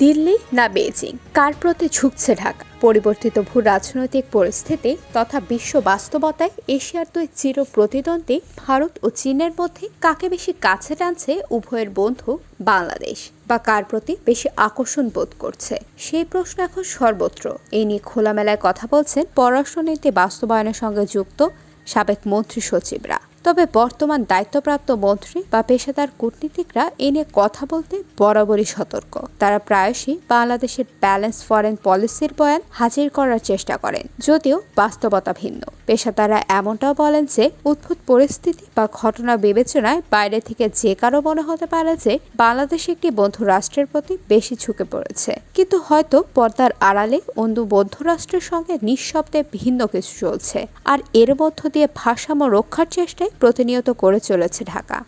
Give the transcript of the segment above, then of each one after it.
দিল্লি না বেইজিং? কার প্রতি ঝুঁকছে ঢাকা? পরিবর্তিত ভূ রাজনৈতিক পরিস্থিতি তথা বিশ্ব বাস্তবতায় এশিয়ার দুই চির প্রতিদ্বন্দ্বী ভারত ও চীনের মধ্যে কাকে বেশি কাছে টানছে উভয়ের বন্ধু বাংলাদেশ? বা কার প্রতি বেশি আকর্ষণ বোধ করছে? সেই প্রশ্ন এখন সর্বত্র। এই নিয়ে খোলামেলায় কথা বলছেন পররাষ্ট্রনীতি বাস্তবায়নের সঙ্গে যুক্ত সাবেক মন্ত্রী সচিবরা। তবে বর্তমান দায়িত্বপ্রাপ্ত মন্ত্রী বা পেশাদার কূটনীতিকরা এ নিয়ে কথা বলতে বরাবরই সতর্ক। তারা প্রায়শই বাংলাদেশের ব্যালেন্স ফরেন পলিসির বয়ান হাজির করার চেষ্টা করেন, যদিও বাস্তবতা ভিন্ন। পেশাদাররা এমনটাও বলেন যে, উদ্ভুত পরিস্থিতি বা ঘটনা বিবেচনায় বাইরে থেকে যে কারও মনে হতে পারে যে, বাংলাদেশ একটি বন্ধু রাষ্ট্রের প্রতি বেশি ঝুঁকে পড়েছে। কিন্তু হয়তো পর্দার আড়ালে অন্য বন্ধু রাষ্ট্রের সঙ্গে নিঃশব্দে ভিন্ন কিছু চলছে। আর এর মধ্য দিয়ে ভারসাম্য রক্ষার চেষ্টায় প্রতিনিয়ত করে চলেছে ঢাকা।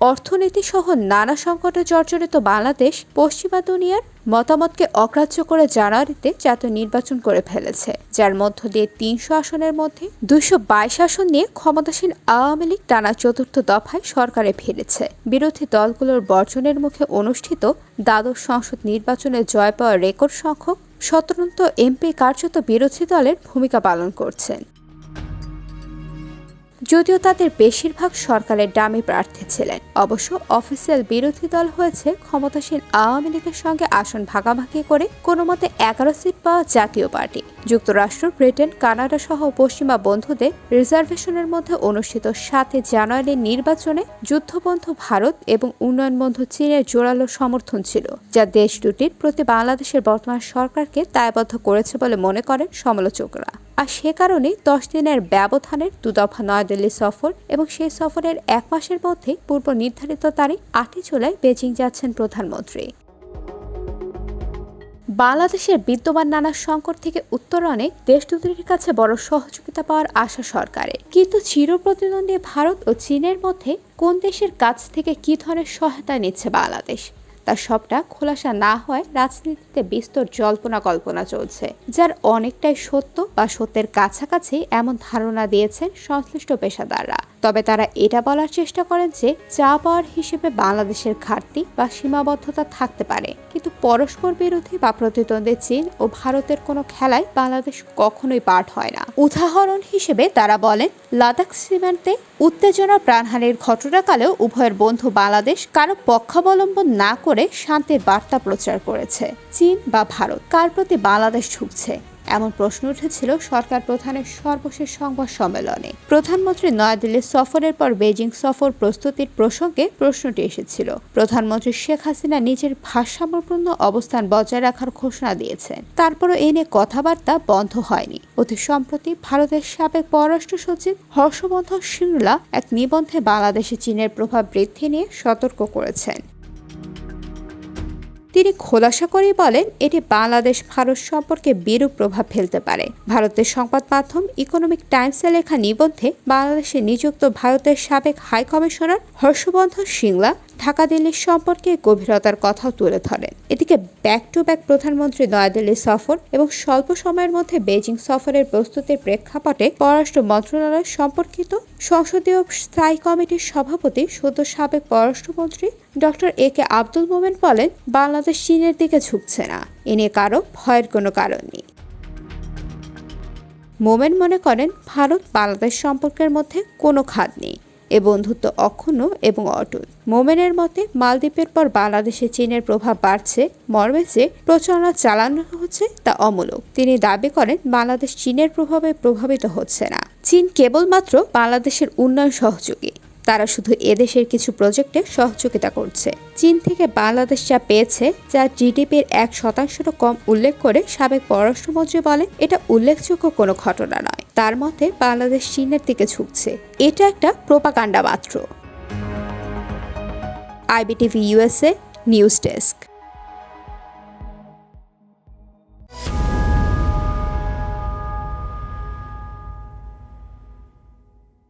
অর্থনীতি সহ নানা সংকটে জর্জরিত বাংলাদেশ পশ্চিমা দুনিয়ার মতামতকে অগ্রাহ্য করে জানুয়ারিতে জাতীয় নির্বাচন করে ফেলেছে, যার মধ্য দিয়ে তিনশো আসনের মধ্যে দুইশো বাইশ আসন নিয়ে ক্ষমতাসীন আওয়ামী লীগ টানা চতুর্থ দফায় সরকারে ফিরেছে। বিরোধী দলগুলোর বর্জনের মুখে অনুষ্ঠিত দ্বাদশ সংসদ নির্বাচনে জয় পাওয়ার রেকর্ড সংখ্যক স্বতন্ত্র এমপি কার্যত বিরোধী দলের ভূমিকা পালন করছেন। যদিও তাদের বেশিরভাগ সরকারের ডামি প্রার্থী ছিলেন। অবশ্য অফিসিয়াল বিরোধী দল হয়েছে ক্ষমতাসীন আওয়ামী লীগের সঙ্গে আসন ভাগাভাগি করে কোনো মতে এগারো সিট পাওয়া জাতীয় পার্টি। যুক্তরাষ্ট্র, ব্রিটেন, কানাডা সহ পশ্চিমা বন্ধুদের রিজার্ভেশনের মধ্যে অনুষ্ঠিত সাতই জানুয়ারির নির্বাচনে যুদ্ধবন্ধু ভারত এবং উন্নয়ন বন্ধু চীনের জোরালো সমর্থন ছিল, যা দেশ দুটির প্রতি বাংলাদেশের বর্তমান সরকারকে দায়বদ্ধ করেছে বলে মনে করেন সমালোচকরা। আর সে কারণে দশ দিনের ব্যবধানের দুদফা নয়াদিল্লি সফর এবং সেই সফরের এক মাসের মধ্যে পূর্ব নির্ধারিত তারিখ আটই জুলাই বেজিং যাচ্ছেন প্রধানমন্ত্রী। বাংলাদেশের বিদ্যমান নানা সংকট থেকে উত্তরণে দেশ দুটির কাছে বড় সহযোগিতা পাওয়ার আশা সরকারের। কিন্তু চিরপ্রতিদ্বন্দ্বী ভারত ও চীনের মধ্যে কোন দেশের কাছ থেকে কী ধরনের সহায়তা নিচ্ছে বাংলাদেশ? তার সবটা খোলাসা না হয় রাজনীতিতে বিস্তর জল্পনা কল্পনা চলছে, যার অনেকটাই সত্য বা সত্যের কাছাকাছি এমন ধারণা দিয়েছেন সংশ্লিষ্ট পেশাদাররা। তবে তারা এটা বলার চেষ্টা করেন যে চা পাওয়ার হিসেবে বাংলাদেশের ঘাটতি বা সীমাবদ্ধতা থাকতে পারে। কিন্তু পরস্পর বিরোধী বা প্রতিদ্বন্দ্বী চীন ও ভারতের কোনো খেলায় বাংলাদেশ কখনোই পাঠ হয় না। উদাহরণ হিসেবে তারা বলেন, লাদাখ সীমান্তে উত্তেজনা প্রাণহানির ঘটনাকালেও উভয়ের বন্ধু বাংলাদেশ কারও পক্ষাবলম্বন না করে শান্তির বার্তা প্রচার করেছে। চীন বা ভারত কার প্রতি বাংলাদেশ ঝুঁকছে? এমন প্রশ্ন উঠেছিল সরকার প্রধানের সর্বশেষ সংবাদ সম্মেলনে। প্রধানমন্ত্রী নয়াদিল্লি সফরের পর বেজিং সফর প্রস্তুতির প্রসঙ্গে প্রশ্নটি এসেছিল। প্রধানমন্ত্রী শেখ হাসিনা নিজের ভারসাম্যপূর্ণ অবস্থান বজায় রাখার ঘোষণা দিয়েছেন। তারপরও এ নিয়ে কথাবার্তা বন্ধ হয়নি। অতি সম্প্রতি ভারতের সাবেক পররাষ্ট্র সচিব হর্ষবর্ধন সিংলা এক নিবন্ধে বাংলাদেশে চীনের প্রভাব বৃদ্ধি নিয়ে সতর্ক করেছেন। তিনি খোলাসা করে বলেন, এটি বাংলাদেশ ভারত সম্পর্কে বিরূপ প্রভাব ফেলতে পারে। ভারতের সংবাদ মাধ্যম ইকোনমিক টাইমসে লেখা নিবন্ধে বাংলাদেশে নিযুক্ত ভারতের সাবেক হাই কমিশনার হর্ষবর্ধন সিংলা ঢাকা দিল্লির সম্পর্কে গভীরতার কথাও তুলে ধরেন। এদিকে ব্যাক টু ব্যাক প্রধানমন্ত্রী নয়াদিল্লি সফর এবং স্বল্প সময়ের মধ্যে বেজিং সফরের প্রস্তুতির প্রেক্ষাপটে পররাষ্ট্র মন্ত্রণালয় সম্পর্কিত সংসদীয় স্থায়ী কমিটির সভাপতি সদ্য সাবেক পররাষ্ট্রমন্ত্রী ডক্টর এ কে আব্দুল মোমেন বলেন, বাংলাদেশ চীনের দিকে ঝুঁকছে না। এ নিয়ে কারও ভয়ের কোনো কারণ নেই। মোমেন মনে করেন, ভারত বাংলাদেশ সম্পর্কের মধ্যে কোনো খাদ নেই। এ বন্ধুত্ব অক্ষুণ্ণ এবং অটুট। মোমেনের মতে, মালদ্বীপের পর বাংলাদেশে চীনের প্রভাব বাড়ছে, মর্মে যে প্রচারণা চালানো হচ্ছে তা অমূলক। তিনি দাবি করেন, বাংলাদেশ চীনের প্রভাবে প্রভাবিত হচ্ছে না। চীন কেবলমাত্র বাংলাদেশের উন্নয়ন সহযোগী। তারা শুধু এদেশের কিছু প্রজেক্টে সহযোগিতা করছে। চীন থেকে বাংলাদেশ যা পেয়েছে, যা জিডিপির এক শতাংশেরও কম উল্লেখ করে সাবেক পররাষ্ট্রমন্ত্রী বলেন, এটা উল্লেখযোগ্য কোনো ঘটনা নয়। তার মতে বাংলাদেশ চীনের দিকে ঝুঁকছে। এটা একটা প্রোপাকাণ্ডা মাত্র। IBTV USA news desk.